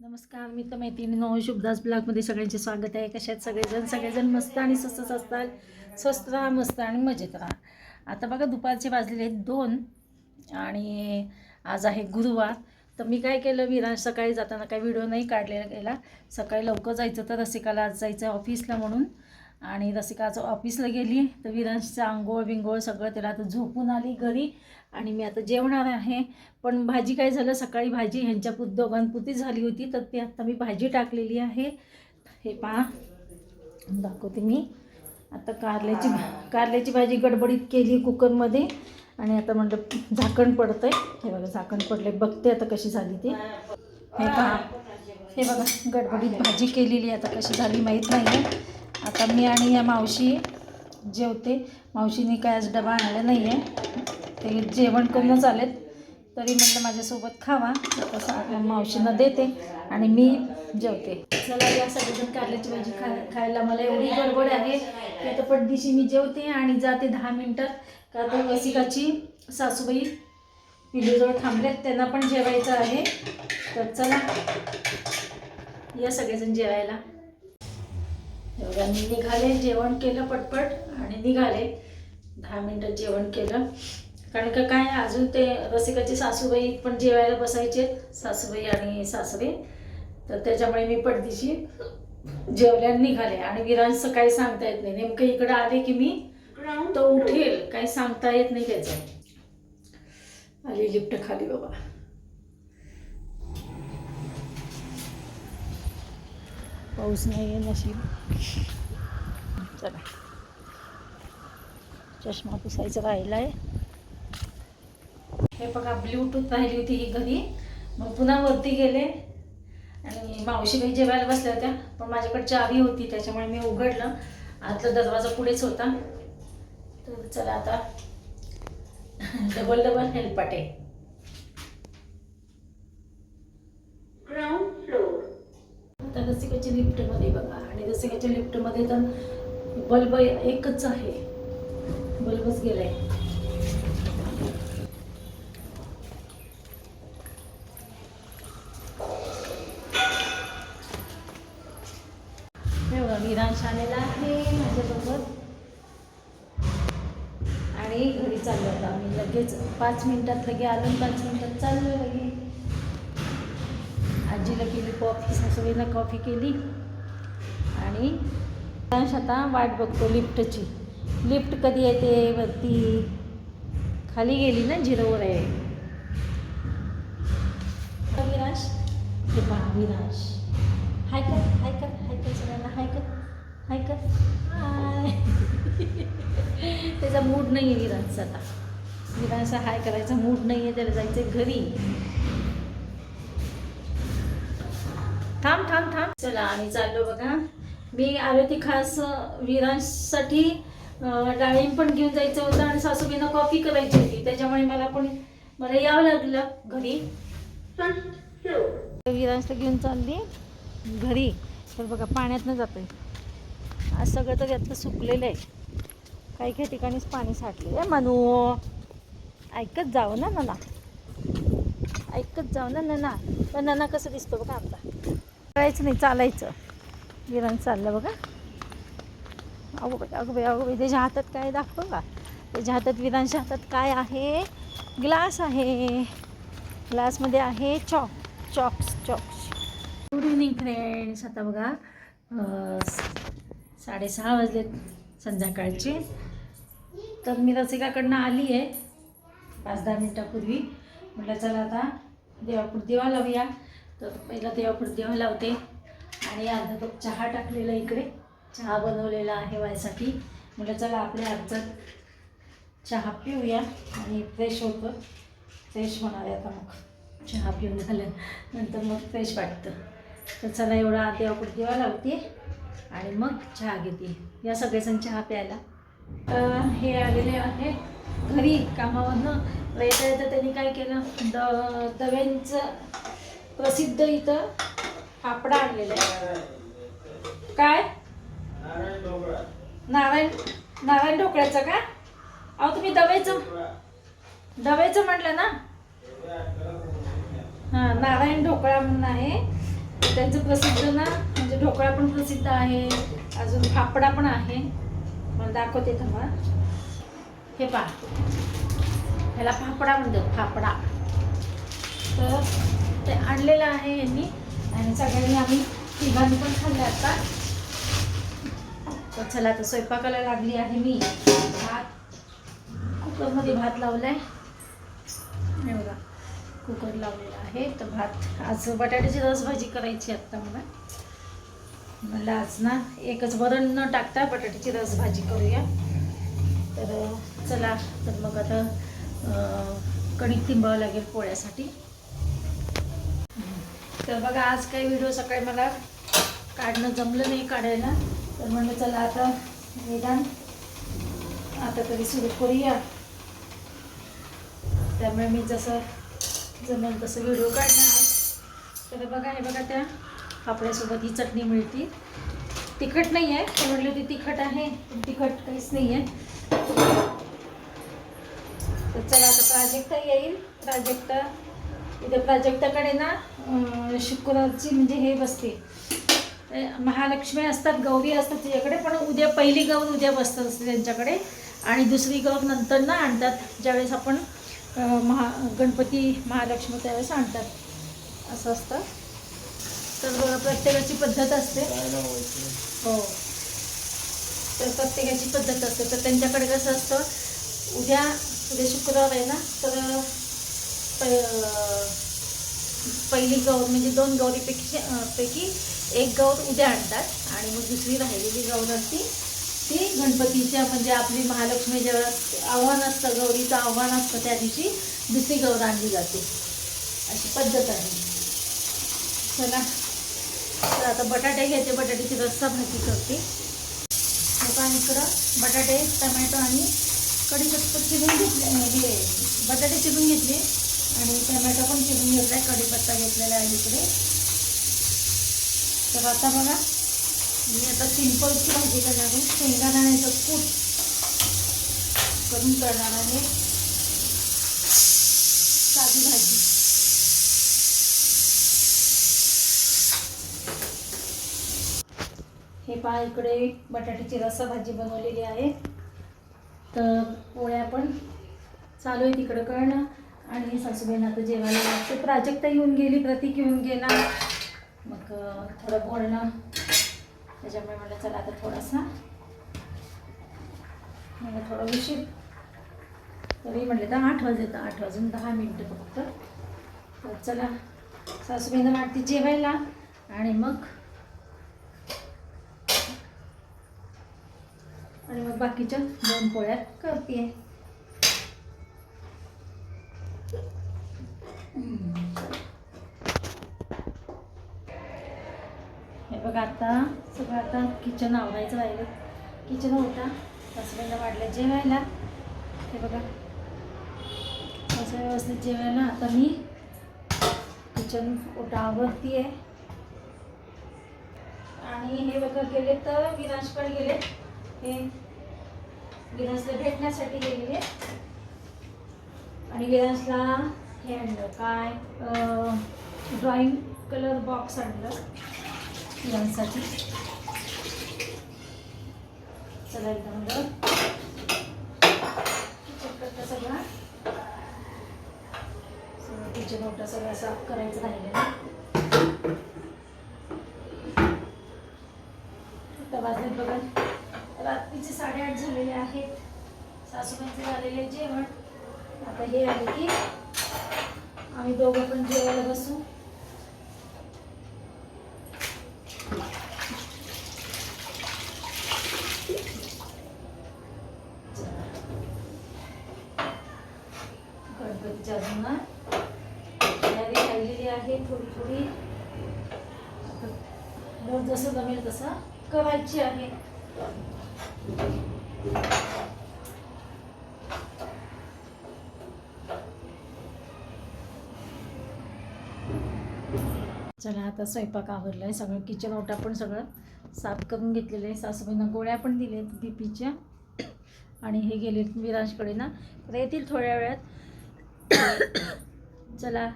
नमस्कार मी तर मैत्रिणी शुभदास ब्लॉगमध्ये सगळ्यांचे स्वागत आहे. कशात सगळेजण? सगळेजण मस्त आणि स्वस्त असतात. स्वस्त राहा मस्त आणि मजेत राहा. आता बघा दुपारचे वाजलेले आहेत दोन आणि आज आहे गुरुवार. तर मी काय केलं विराज सकाळी जाताना काही व्हिडिओ नाही काढलेला गेला. सकाळी लवकर जायचं तर रसिकाला आज जायचं ऑफिसला म्हणून. आणि रसिकाचं ऑफिसला गेली. तर विरांशचं आंघोळ बिंगोळ सगळं त्याला आता झोपून आली घरी. आणि मी आता जेवणार आहे. पण भाजी काय झालं? सकाळी भाजी ह्यांच्या पुत दोघांपुती झाली होती. तर ती आत्ता मी भाजी टाकलेली आहे. हे पहा. दाखवते मी. आता कारल्याची कारल्याची भाजी गडबडीत केली कुकरमध्ये. आणि आता म्हटलं झाकण पडतंय. हे बघा झाकण पडले बघते आता कशी झाली ती. हे पहा. हे बघा गडबडीत भाजी केलेली आता कशी झाली माहीत नाही आहे आता मी आणि या मावशी जेवते. मावशीने काय आज डबा आणला नाही आहे ते जेवण करूनच आलेत तरी म्हटलं माझ्यासोबत खावा. तसं आपल्या मावशींना देते आणि मी जेवते. चला या सगळेजण कारल्याची भाजी खा खायला मला एवढी गडबड आहे की आता पटदिशी मी जेवते आणि जाते दहा मिनटात. का तर वसिकाची सासूबाई पिल्लूजवळ थांबल्यात. त्यांना पण जेवायचं आहे. तर चला या सगळेजण जेवायला. एवढ्या मी निघाले जेवण केलं पटपट आणि निघाले. दहा मिनटात जेवण केलं. कारण का काय अजून ते रसिकाची सासूबाई पण जेवायला बसायचे सासूबाई आणि सासरे. तर त्याच्यामुळे मी पडदिशी जेवल्या निघाले. आणि विरांचं काही सांगता येत नाही. नेमकं इकडं आले की मी तो उठेल. काही सांगता येत नाही त्याचं. आली लिफ्ट खाली बाबा. पाऊस नाही आहे नशीब. चला. चष्मा पुसायचा राहिला आहे हे बघा ब्ल्यूटूथ राहिली होती ही घरी. मग पुन्हा वरती गेले. आणि मावशी काही जेवायला बसल्या होत्या. पण माझ्याकडे चावी होती त्याच्यामुळे मी उघडलं. आतला दरवाजा पुढेच होता. तर चला आता. डबल डबल हेल्पाटे. आता रसिकाच्या लिफ्टमध्ये बघा. आणि रसिकाच्या लिफ्टमध्ये तर बल्ब एकच आहे. बल्बच गेलाय. विरांश आलेला आहे माझ्यासोबत. आणि घरी चाललो होता आम्ही लगेच पाच मिनिटात लगे आलो पाच मिनिटात चाललो लगे. आजीला केली कॉफी सासूबाईला कॉफी केली. आणि विरांश आता वाट बघतो लिफ्टची. लिफ्ट कधी येते वरती? खाली गेली ना झिरोवर आहे. विराश हे पहा विराश हाय कर हाय कर हाय कर सगळ्यांना हाय कर हाय का? हाय. त्याचा मूड नाही आहे विरांचा आता. विरांचा हाय करायचा मूड नाही आहे त्याला जायचं घरी. थांब थांब थांब. चला आम्ही चाललो बघा. मी आलो ती खास अं, विरांसाठी डाळिंब पण घेऊन जायचं होतं आणि सासूबाईंना कॉफी करायची होती. त्याच्यामुळे मला पण मला यावं लागलं घरी. विरांशला घेऊन चालली. घरी. तर बघा पाण्यातनं जातोय. आज सगळं तर यातलं सुकलेलं आहे. काही काही ठिकाणीच पाणी साठले आहे मनू. ऐकत जावं ना नना. ऐकत जाऊ ना नना. पण नना कसं दिसतो बघा आपला. करायचं नाही चालायचं. विरान चाललं बघा. अगो बाई अगो बाई अगो बाई त्याच्या हातात काय दाखव का? त्याच्या हातात विरांच्या हातात काय आहे? ग्लास आहे. ग्लासमध्ये आहे chalk chalks chalks. Good evening friends आता बघा साडेसहा वाजलेत संध्याकाळचे. तर मी रसिकाकडनं आली आहे पाच दहा मिनटापूर्वी. म्हटलं चला आता देवापूर देवा लावूया. तर पहिला देवापूर देवा लावते. आणि अर्धा तो चहा टाकलेला इकडे. चहा बनवलेला आहे वायसाठी म्हटलं चला आपल्या हातचा चहा पिऊया. आणि फ्रेश होतं. फ्रेश होणार आहे आता मग. चहा पिऊन झालं नंतर मग फ्रेश वाटतं. तर चला एवढा देवापूर देवा लावते. आणि मग चहा घेते. या सगळेजण चहा प्यायला. तर हे आलेले आहे. घरी कामावरनं. येता येतं त्यांनी काय केलं? द दव्यांचं प्रसिद्ध इथं फापडा आणलेला आहे. काय? नारायण नारायण ढोकळ्याचं का? अहो तुम्ही दव्याचं दव्याचं म्हटलं ना? हां नारायण ढोकळा म्हणून आहे. त्यांचं प्रसिद्ध ना? म्हणजे ढोकळा पण प्रसिद्ध आहे. अजून फापडा पण आहे. मला दाखवते थांबा हे पहा. ह्याला फाफडा म्हणतात फाफडा तर ते आणलेलं आहे यांनी. आणि सगळ्यांनी आम्ही तिघांनी पण खाल्लं आता. तर चला आता स्वयंपाकाला लागली आहे मी. भात. कुकरमध्ये भात लावलाय. हे बघा. कुकर लावलेला आहे. तर भात. आज बटाट्याची रसभाजी करायची आत्ता मला. म्हणलं आज ना एकच वरण न टाकता बटाट्याची रसभाजी करूया. तर चला तर मग आता कणिक तिंबावं लागेल पोळ्यासाठी. तर बघा आज काही व्हिडिओ सकाळी मला काढणं जमलं नाही काढायला. तर म्हणलं चला आता निदान आता तरी सुरू करूया. त्यामुळे मी जसं जमेल तसं व्हिडिओ काढणार. तर बघा हे बघा त्या पापड्यासोबत ही चटणी मिळते. तिखट नाही आहे ते म्हटलं ती तिखट आहे पण तिखट काहीच नाही आहे तर चला आता प्राजक्ता येईल. प्राजक्ता इथे प्राजक्ताकडे ना शुक्रवारची म्हणजे हे बसते. महालक्ष्मी असतात गौरी असतात तिच्याकडे पण उद्या पहिली गौर उद्या बसतात असते त्यांच्याकडे. आणि दुसरी गौर नंतर ना आणतात. ज्यावेळेस आपण महा गणपती महालक्ष्मी त्यावेळेस आणतात. असं असतं. तर बघा, प्रत्येकाची पद्धत असते. हो. तर प्रत्येकाची पद्धत असते. तर त्यांच्याकडे कसं असतं उद्या उद्या शुक्रवार आहे ना तर पहिली गौर म्हणजे दोन गौरीपेक्षा पैकी एक गौर उद्या आणतात आणि मग दुसरी राहिलेली गौर असती. ती गणपतीच्या म्हणजे आपली महालक्ष्मी जेव्हा आव्हान असतं गौरीचं आव्हान असतं त्या दिवशी दुसरी गौर आणली जाते. अशी पद्धत आहे. चला. तर आता बटाटे घ्यायचे. बटाट्याची रस्सा भाजी करते. आता इकडं बटाटे टमॅटो आणि कढीपत्ता चिरून घेतले. हे बटाटे चिरून घेतले. आणि टमॅटो पण चिरून घेतलाय. कढीपत्ता घेतलेला आहे इकडे. तर आता बघा मी आता सिंपलची भाजी करणार आहे. शेंगादाण्याचं कूट करून करणार आहे. साधी भाजी. हे पहा इकडे बटाट्याची रस्सा भाजी बनवलेली आहे. तर पोळ्या पण चालू आहे तिकडं करणं. आणि सासूबाईंना आता जेवायला लागते. प्राजक्ता येऊन गेली प्रतीक येऊन गेला. मग थोडं बोलणं. त्याच्यामुळे म्हटलं चला आता थोडासा. मला थोडं उशीर. तरी म्हटलं तर आठ वाजता आठ वाजून दहा मिनटं फक्त. तर चला सासूबाईंना वाटते जेवायला. आणि मग आणि मग बाकीच्या दोन पोळ्या करते. हे बघा आता सगळं आता किचन आवरायचं राहिलं. किचन होता सासूबाईला वाढलं जेवायला. हे बघा. असं व्यवस्थित जेवायला आता मी किचन ओटा आवरती आहे आणि हे बघा गेले तर विनाशकडे गेले. हे विनाशला भेटण्यासाठी गेलेले. आणि विनाशला हे आणलं. काय? ड्रॉइंग कलर बॉक्स आणलं. विनाशसाठी चला एकदम करता सगळा. सगळं किचन मोठा सगळं साफ करायचं राहिलेलं आता बघा. रात्रीचे साडेआठ झालेले सासूबाईंचे झालेले जेवण. आता हे आले की आम्ही दोघं पण जेवायला बसू. गणपतीच्या अजून ना राहिलेली आहे थोडी थोडी. आता जसं जमेल तसं करायची आहे. चला आता स्वयंपाक आवरला आहे सगळं किचन ओटा पण सगळं साफ करून घेतलेलं आहे. सासूबाईंना गोळ्या पण दिल्या आहेत बी पीच्या आणि हे गेले विराजकडे ना. तर येतील थोड्या वेळात. चला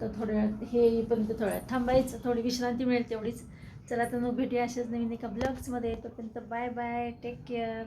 तर थोड्या वेळात. हे येईपर्यंत थोड्या वेळात. थांबायचं थोडी विश्रांती मिळेल तेवढीच. चला तर मग भेटूया अशाच नवीन एका ब्लॉग्समध्ये तोपर्यंत बाय बाय टेक केअर